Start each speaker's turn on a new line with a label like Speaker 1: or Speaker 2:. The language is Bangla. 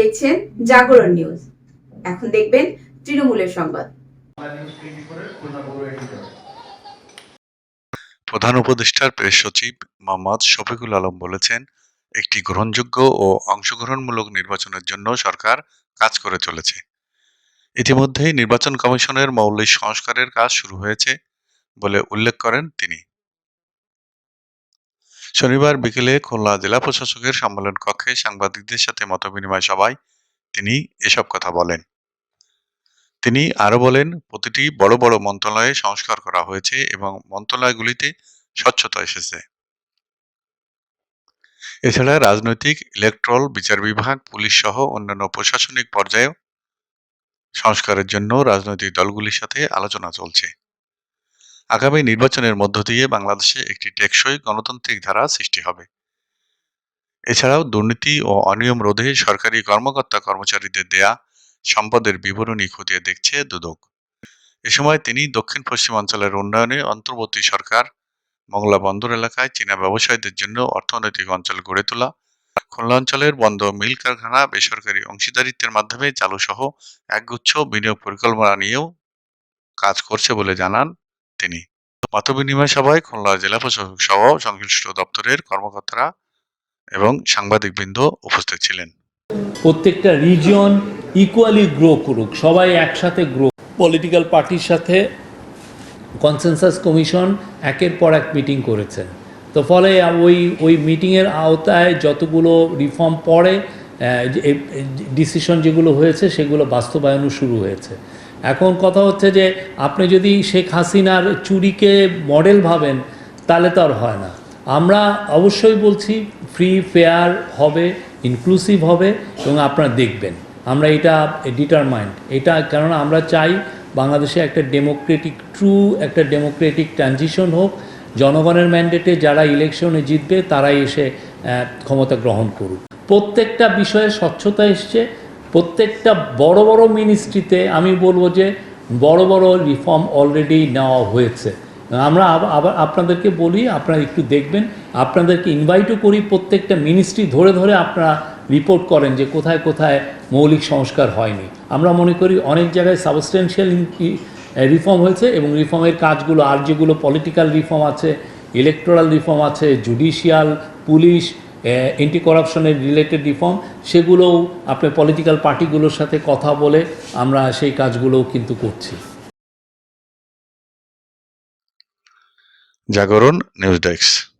Speaker 1: দেখছেন জাগরণ নিউজ। এখন দেখবেন তৃণমূলের সংবাদ।
Speaker 2: প্রধান উপদেষ্টার প্রেস সচিব মোহাম্মদ শফিকুল আলম বলেছেন, একটি গ্রহণযোগ্য ও অংশগ্রহণমূলক নির্বাচনের জন্য সরকার কাজ করে চলেছে। ইতিমধ্যেই নির্বাচন কমিশনের মৌলিক সংস্কারের কাজ শুরু হয়েছে বলে উল্লেখ করেন তিনি। শনিবার বিকেলে খুলনা জেলা প্রশাসকের সম্মেলন কক্ষে সাংবাদিকদের সাথে মতবিনিময় সভায় তিনি এসব কথা বলেন। তিনি আরও বলেন, প্রতিটি বড় বড় মন্ত্রণালয়ে সংস্কার করা হয়েছে এবং মন্ত্রণালয়গুলিতে স্বচ্ছতা এসেছে। এছাড়া রাজনৈতিক, ইলেকট্রল, বিচার বিভাগ, পুলিশ সহ অন্যান্য প্রশাসনিক পর্যায়েও সংস্কারের জন্য রাজনৈতিক দলগুলির সাথে আলোচনা চলছে। আগামী নির্বাচনের মধ্য দিয়ে বাংলাদেশে একটি টেকসই গণতান্ত্রিক ধারা সৃষ্টি হবে। এছাড়াও দুর্নীতি ও অনিয়ম রোধে সরকারি কর্মকর্তা কর্মচারীদের দেয়া সম্পদের বিবরণী খতিয়ে দেখছে দুদক। এ সময় তিনি দক্ষিণ পশ্চিমাঞ্চলের উন্নয়নে অন্তর্বর্তী সরকার, মংলা বন্দর এলাকায় চীনা ব্যবসায়ীদের জন্য অর্থনৈতিক অঞ্চল গড়ে তোলা, খুলনা অঞ্চলের বন্ধ মিল কারখানা, বেসরকারি অংশীদারিত্বের মাধ্যমে চালু সহ একগুচ্ছ বিনিয়োগ পরিকল্পনা নিয়েও কাজ করছে বলে জানান তিনি। মতবিনিময় সভায় খুলনা জেলা প্রশাসক সহ সংশ্লিষ্ট দপ্তরের কর্মকর্তারা এবং সাংবাদিকবৃন্দ উপস্থিত ছিলেন।
Speaker 3: প্রত্যেকটা রিজিয়ন ইকুয়ালি গ্রো করুক, সবাই একসাথে গ্রো পলিটিক্যাল পার্টির সাথে কনসেনসাস কমিশন একের পর এক মিটিং করেছে। তো ফলে ওই ওই মিটিংয়ের আওতায় যতগুলো রিফর্ম পড়ে ডিসিশন যেগুলো হয়েছে সেগুলো বাস্তবায়নও শুরু হয়েছে। এখন কথা হচ্ছে যে আপনি যদি শেখ হাসিনার চুরিকে মডেল ভাবেন, তাহলে তো আর হয় না। আমরা অবশ্যই বলছি ফ্রি ফেয়ার হবে ইনক্লুসিভ হবে, এবং আপনারা দেখবেন। আমরা এটা ডিটারমাইন্ড এটা কেননা আমরা চাই বাংলাদেশে একটা ডেমোক্রেটিক ট্রু একটা ডেমোক্রেটিক ট্রানজিশন হোক। জনগণের ম্যান্ডেটে যারা ইলেকশনে জিতবে, তারাই এসে ক্ষমতা গ্রহণ করুক। প্রত্যেকটা বিষয়ে স্বচ্ছতা এসছে। প্রত্যেকটা বড় বড় মিনিস্ট্রিতে আমি বলব যে বড় বড় রিফর্ম অলরেডি নেওয়া হয়েছে। আমরা আব- আবার আপনাদেরকে বলি, আপনারা একটু দেখবেন, আপনাদেরকে ইনভাইটও করি প্রত্যেকটা মিনিস্ট্রি ধরে ধরে আপনারা রিপোর্ট করেন যে কোথায় কোথায় মৌলিক সংস্কার হয়নি। আমরা মনে করি অনেক জায়গায় সাবস্টেন্সিয়াল রিফর্ম হয়েছে এবং রিফর্মের কাজগুলো আর যেগুলো পলিটিক্যাল রিফর্ম আছে ইলেকটোরাল রিফর্ম আছে জুডিশিয়াল পুলিশ এন্টি করাপশনের রিলেটেড রিফর্ম সেগুলোও আপনার পলিটিক্যাল পার্টিগুলোর সাথে কথা বলে আমরা সেই কাজগুলোও কিন্তু করছি।
Speaker 2: জাগরণ নিউজ ডেস্ক